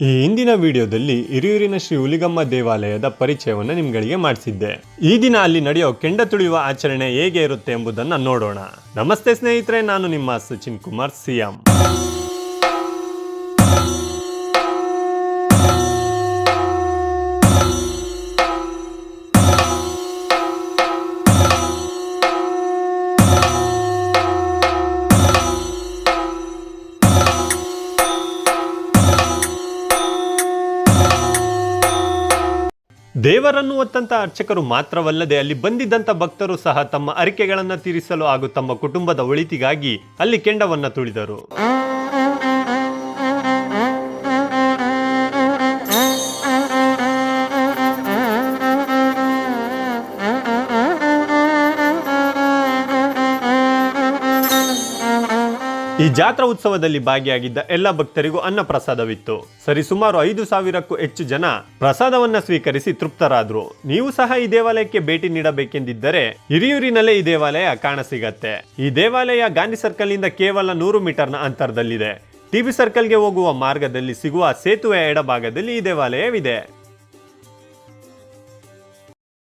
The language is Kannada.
ಈ ಹಿಂದಿನ ವಿಡಿಯೋದಲ್ಲಿ ಹಿರಿಯೂರಿನ ಶ್ರೀ ಹುಲಿಗಮ್ಮ ದೇವಾಲಯದ ಪರಿಚಯವನ್ನು ನಿಮ್ಗಳಿಗೆ ಮಾಡಿಸಿದ್ದೆ. ಈ ದಿನ ಅಲ್ಲಿ ನಡೆಯೋ ಕೆಂಡ ತುಳಿಯುವ ಆಚರಣೆ ಹೇಗೆ ಇರುತ್ತೆ ಎಂಬುದನ್ನ ನೋಡೋಣ. ನಮಸ್ತೆ ಸ್ನೇಹಿತರೆ, ನಾನು ನಿಮ್ಮ ಸಚಿನ್ ಕುಮಾರ್, ಸಿಎಂ. ದೇವರನ್ನು ಒತ್ತಂತ ಅರ್ಚಕರು ಮಾತ್ರವಲ್ಲದೆ ಅಲ್ಲಿ ಬಂದಿದ್ದಂತ ಭಕ್ತರು ಸಹ ತಮ್ಮ ಅರಿಕೆಗಳನ್ನು ತೀರಿಸಲು ಹಾಗೂ ತಮ್ಮ ಕುಟುಂಬದ ಒಳಿತಿಗಾಗಿ ಅಲ್ಲಿ ಕೆಂಡವನ್ನು ತುಳಿದರು. ಈ ಜಾತ್ರಾ ಉತ್ಸವದಲ್ಲಿ ಭಾಗಿಯಾಗಿದ್ದ ಎಲ್ಲ ಭಕ್ತರಿಗೂ ಅನ್ನ ಪ್ರಸಾದವಿತ್ತು ಸರಿ, ಸುಮಾರು ಐದು ಸಾವಿರಕ್ಕೂ ಹೆಚ್ಚು ಜನ ಪ್ರಸಾದವನ್ನ ಸ್ವೀಕರಿಸಿ ತೃಪ್ತರಾದ್ರು. ನೀವು ಸಹ ಈ ದೇವಾಲಯಕ್ಕೆ ಭೇಟಿ ನೀಡಬೇಕೆಂದಿದ್ದರೆ ಹಿರಿಯೂರಿನಲ್ಲೇ ಈ ದೇವಾಲಯ ಕಾಣಸಿಗತ್ತೆ ಈ ದೇವಾಲಯ ಗಾಂಧಿ ಸರ್ಕಲ್ನಿಂದ ಕೇವಲ ನೂರು ಮೀಟರ್ನ ಅಂತರದಲ್ಲಿದೆ. ಟಿಬಿ ಸರ್ಕಲ್ಗೆ ಹೋಗುವ ಮಾರ್ಗದಲ್ಲಿ ಸಿಗುವ ಸೇತುವೆಯ ಎಡಭಾಗದಲ್ಲಿ ಈ ದೇವಾಲಯವಿದೆ.